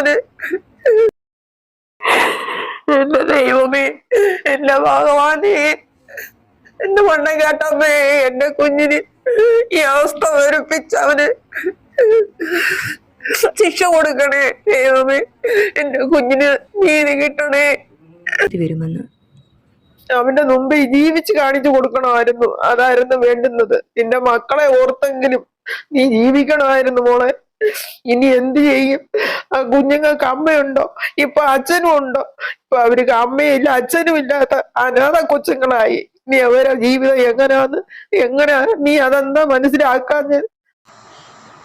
അവന്. എന്റെ ദൈവമേ എന്റെ ഭഗവാനേ എന്റെ മണ്ണ കേട്ടമ്മേ എന്റെ കുഞ്ഞിന് ഈ അവസ്ഥ വരുപ്പിച്ചവന്. അവന് ശിക്ഷ കൊടുക്കണേ ദൈവമേ എന്റെ കുഞ്ഞിന് നീതി കിട്ടണേ. വരുമെന്ന്. അവന്റെ മുമ്പ് ജീവിച്ച് കാണിച്ചു കൊടുക്കണമായിരുന്നു അതായിരുന്നു വേണ്ടുന്നത്. നിന്റെ മക്കളെ ഓർത്തെങ്കിലും നീ ജീവിക്കണമായിരുന്നു മോളെ. ഇനി എന്ത് ചെയ്യും? ആ കുഞ്ഞുങ്ങൾക്ക് അമ്മയുണ്ടോ? ഇപ്പൊ അച്ഛനും ഉണ്ടോ? ഇപ്പൊ അവർക്ക് അമ്മയില്ല അച്ഛനും ഇല്ലാത്ത അനാഥ കൊച്ചുങ്ങളായി. നീ അവരെ ജീവിതം എങ്ങനെയാന്ന് എങ്ങനെയാ നീ അതെന്താ മനസ്സിലാക്കാഞ്ഞത്?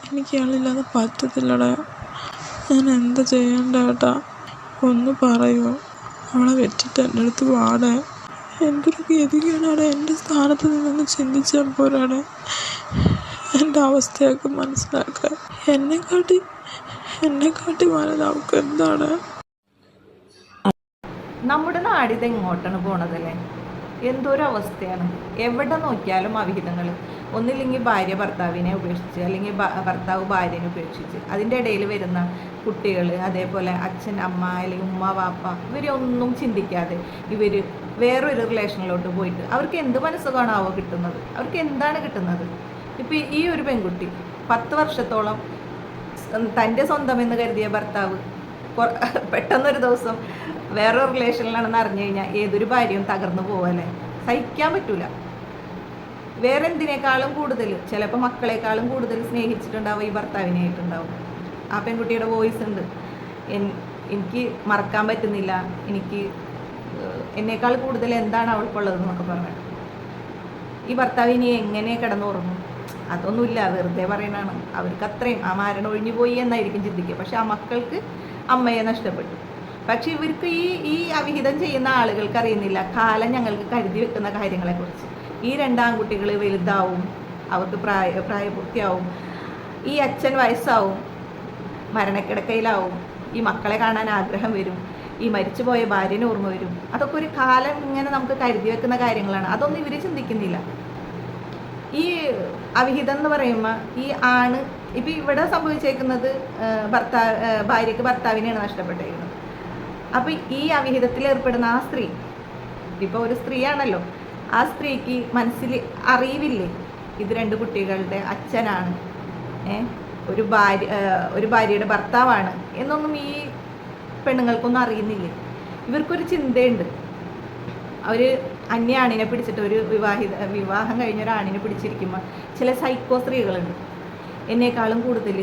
എനിക്ക് ആളില്ലാതെ പറ്റത്തില്ലടാ. ഞാൻ എന്താ ചെയ്യണ്ടേട്ടാ ഒന്ന് പറയൂ. അവളെ വെച്ചിട്ട് എന്റെ അടുത്ത് പാടേ എന്തൊരു ഗതികേടാടെ. എന്റെ സ്ഥാനത്ത് നിന്നൊന്ന് ചിന്തിച്ചാൽ പോരാടെ. എന്റെ അവസ്ഥയൊക്കെ മനസ്സിലാക്കുക എന്നെ കാട്ടി എന്നെ കാട്ടി വലുത് നമുക്ക് എന്താണ്? നമ്മുടെ നാടിത് എങ്ങോട്ടാണ് പോണതല്ലേ? എന്തൊരു അവസ്ഥയാണ് എവിടെ നോക്കിയാലും അവിഹിതങ്ങൾ ഒന്നില്ലെങ്കിൽ ഭാര്യ ഭർത്താവിനെ ഉപേക്ഷിച്ച് അല്ലെങ്കിൽ ഭർത്താവ് ഭാര്യനെ ഉപേക്ഷിച്ച്. അതിന്റെ ഇടയിൽ വരുന്ന കുട്ടികൾ അതേപോലെ അച്ഛൻ അമ്മ അല്ലെങ്കിൽ ഉമ്മ വാപ്പ ഇവരൊന്നും ചിന്തിക്കാതെ ഇവർ വേറൊരു റിലേഷനിലോട്ട് പോയിട്ട് അവർക്ക് എന്ത് മനസ്സുകാണാവോ കിട്ടുന്നത്? അവർക്ക് എന്താണ് കിട്ടുന്നത്? ഇപ്പം ഈ ഒരു പെൺകുട്ടി പത്ത് വർഷത്തോളം തന്റെ സ്വന്തം എന്ന് കരുതിയ ഭർത്താവ് പെട്ടെന്നൊരു ദിവസം വേറെ റിലേഷനിലാണെന്ന് അറിഞ്ഞു കഴിഞ്ഞാൽ ഏതൊരു ഭാര്യയും തകർന്നു പോവല്ലേ? സഹിക്കാൻ പറ്റൂല. വേറെ എന്തിനേക്കാളും കൂടുതൽ ചിലപ്പോൾ മക്കളെക്കാളും കൂടുതൽ സ്നേഹിച്ചിട്ടുണ്ടാവും ഈ ഭർത്താവിനായിട്ടുണ്ടാവും. ആ പെൺകുട്ടിയുടെ വോയിസ് ഉണ്ട്. എനിക്ക് മറക്കാൻ പറ്റുന്നില്ല. എനിക്ക് എന്നേക്കാൾ കൂടുതൽ എന്താണ് അവൾക്കുള്ളതെന്നൊക്കെ പറഞ്ഞു ഈ ഭർത്താവ് ഇനി എങ്ങനെ കിടന്നുറങ്ങും? അതൊന്നുമില്ല വെറുതെ പറയണതാണ്. അവർക്ക് അത്രയും ആ മാരൻ ഒഴിഞ്ഞു പോയി എന്നായിരിക്കും ചിന്തിക്കുക. പക്ഷെ ആ മക്കൾക്ക് അമ്മയെ നഷ്ടപ്പെട്ടു. പക്ഷെ ഇവർക്ക് ഈ ഈ അവിഹിതം ചെയ്യുന്ന ആളുകൾക്ക് അറിയുന്നില്ല. കാലം ഞങ്ങൾക്ക് കരുതി വെക്കുന്ന കാര്യങ്ങളെക്കുറിച്ച്. ഈ രണ്ടാം കുട്ടികൾ വലുതാവും അവർക്ക് പ്രായ പ്രായപൂർത്തിയാവും. ഈ അച്ഛൻ വയസ്സാവും മരണക്കിടക്കയിലാവും. ഈ മക്കളെ കാണാൻ ആഗ്രഹം വരും. ഈ മരിച്ചുപോയ ഭാര്യന് ഓർമ്മ വരും. അതൊക്കെ ഒരു കാലം ഇങ്ങനെ നമുക്ക് കരുതി വെക്കുന്ന കാര്യങ്ങളാണ്. അതൊന്നും ഇവർ ചിന്തിക്കുന്നില്ല. ഈ അവിഹിതം എന്ന് പറയുമ്പോൾ ഈ ആണ് ഇപ്പം ഇവിടെ സംഭവിച്ചേക്കുന്നത് ഭർത്താവ് ഭാര്യയ്ക്ക് ഭർത്താവിനെയാണ് നഷ്ടപ്പെട്ടിരിക്കുന്നത് അപ്പം ഈ അവിഹിതത്തിൽ ഏർപ്പെടുന്ന ആ സ്ത്രീ ഇപ്പോൾ ഒരു സ്ത്രീയാണല്ലോ ആ സ്ത്രീക്ക് മനസ്സിൽ അറിയില്ലേ ഇത് രണ്ട് കുട്ടികളുടെ അച്ഛനാണ് ഒരു ഭാര്യ ഒരു ഭാര്യയുടെ ഭർത്താവാണ് എന്നൊന്നും ഈ പെണ്ണുങ്ങൾക്കൊന്നും അറിയുന്നില്ലേ? ഇവർക്കൊരു ചിന്തയുണ്ട്. അവർ അന്യ ആണിനെ പിടിച്ചിട്ട് ഒരു വിവാഹിത വിവാഹം കഴിഞ്ഞ ഒരു ആണിനെ പിടിച്ചിരിക്കുമ്പോൾ ചില സൈക്കോ സ്ത്രീകളുണ്ട്. എന്നേക്കാളും കൂടുതൽ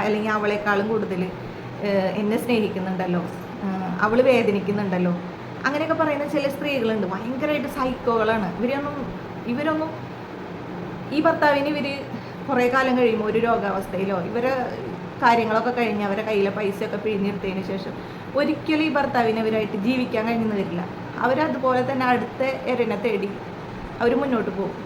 അല്ലെങ്കിൽ അവളെക്കാളും കൂടുതൽ എന്നെ സ്നേഹിക്കുന്നുണ്ടല്ലോ. അവൾ വേദനിക്കുന്നുണ്ടല്ലോ. അങ്ങനെയൊക്കെ പറയുന്ന ചില സ്ത്രീകളുണ്ട്. ഭയങ്കരമായിട്ട് സൈക്കോകളാണ് ഇവരൊന്നും ഇവരൊന്നും ഈ ഭർത്താവിന് ഇവർ കുറേ കാലം കഴിയുമ്പോൾ ഒരു രോഗാവസ്ഥയിലോ ഇവരെ കാര്യങ്ങളൊക്കെ കഴിഞ്ഞ് അവരെ കയ്യിലെ പൈസയൊക്കെ പിഴിഞ്ഞെടുത്തതിന് ശേഷം ഒരിക്കലും ഈ ഭർത്താവിനെ ഇവരായിട്ട് ജീവിക്കാൻ കഴിഞ്ഞെന്ന് വരില്ല. അവരതുപോലെ തന്നെ അടുത്ത എരനെ തേടി അവർ മുന്നോട്ട് പോകും.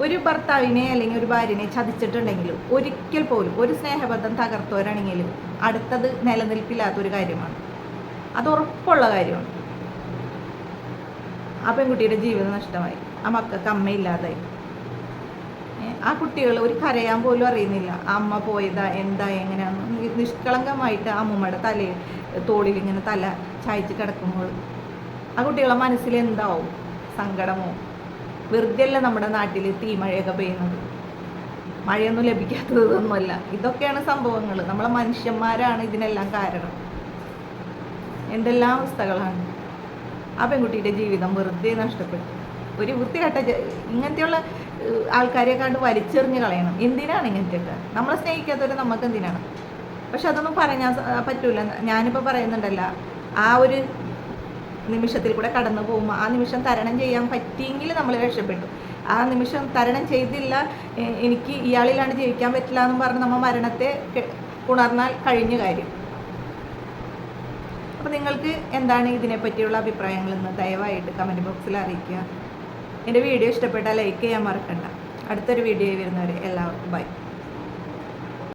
ഒരു ഭർത്താവിനെ അല്ലെങ്കിൽ ഒരു ഭാര്യനെ ചതിച്ചിട്ടുണ്ടെങ്കിലും ഒരിക്കൽ പോലും ഒരു സ്നേഹബന്ധം തകർത്തവരാണെങ്കിൽ അടുത്തത് നിലനിൽപ്പില്ലാത്തൊരു കാര്യമാണ്. അത് ഉറപ്പുള്ള കാര്യമാണ്. ആ പെൺകുട്ടിയുടെ ജീവിതം നഷ്ടമായി. ആ മക്കൾക്ക് അമ്മയില്ലാതായി. ആ കുട്ടികൾ ഒരു കരയാൻ പോലും അറിയുന്നില്ല. അമ്മ പോയതാ എന്താ എങ്ങനെയാന്ന്. നിഷ്കളങ്കമായിട്ട് അമ്മൂമ്മയുടെ തലയിൽ തോളിൽ ഇങ്ങനെ തല ചായച്ച് കിടക്കുമ്പോൾ ആ കുട്ടികളെ മനസ്സിൽ എന്താവും? സങ്കടമോ? വെറുതെ അല്ല നമ്മുടെ നാട്ടിൽ തീമഴയൊക്കെ പെയ്യുന്നത്? മഴയൊന്നും ലഭിക്കാത്തതൊന്നുമല്ല. ഇതൊക്കെയാണ് സംഭവങ്ങൾ നമ്മളെ മനുഷ്യന്മാരാണ് ഇതിനെല്ലാം കാരണം. എന്തെല്ലാം അവസ്ഥകളാണ്? ആ പെൺകുട്ടിയുടെ ജീവിതം വെറുതെ നഷ്ടപ്പെട്ടു. ഒരു വൃത്തികെട്ട ഇങ്ങനത്തെയുള്ള ആൾക്കാരെ കണ്ട് വലിച്ചെറിഞ്ഞ് കളയണം. എന്തിനാണ് ഇങ്ങനത്തെയൊക്കെ? നമ്മളെ സ്നേഹിക്കാത്തവരെ നമുക്ക് എന്തിനാണ്? പക്ഷെ അതൊന്നും പറഞ്ഞാൽ പറ്റൂല. ഞാനിപ്പോൾ പറയുന്നുണ്ടല്ല ആ ഒരു നിമിഷത്തിൽ കൂടെ കടന്നു പോകുമ്പോൾ ആ നിമിഷം തരണം ചെയ്യാൻ പറ്റിയെങ്കിൽ നമ്മൾ രക്ഷപ്പെട്ടു. ആ നിമിഷം തരണം ചെയ്തില്ല. എനിക്ക് ഇയാളിലാണ് ജീവിക്കാൻ പറ്റില്ല എന്ന് പറഞ്ഞ് നമ്മൾ മരണത്തെ ഉണർന്നാൽ കഴിഞ്ഞ കാര്യം. അപ്പോൾ നിങ്ങൾക്ക് എന്താണ് ഇതിനെപ്പറ്റിയുള്ള അഭിപ്രായങ്ങളെന്ന് ദയവായിട്ട് കമന്റ് ബോക്സിൽ അറിയിക്കുക. എന്റെ വീഡിയോ ഇഷ്ടപ്പെട്ടാൽ ലൈക്ക് ചെയ്യാൻ മറക്കണ്ട. അടുത്തൊരു വീഡിയോ വരുന്നവരെ എല്ലാവർക്കും ബൈ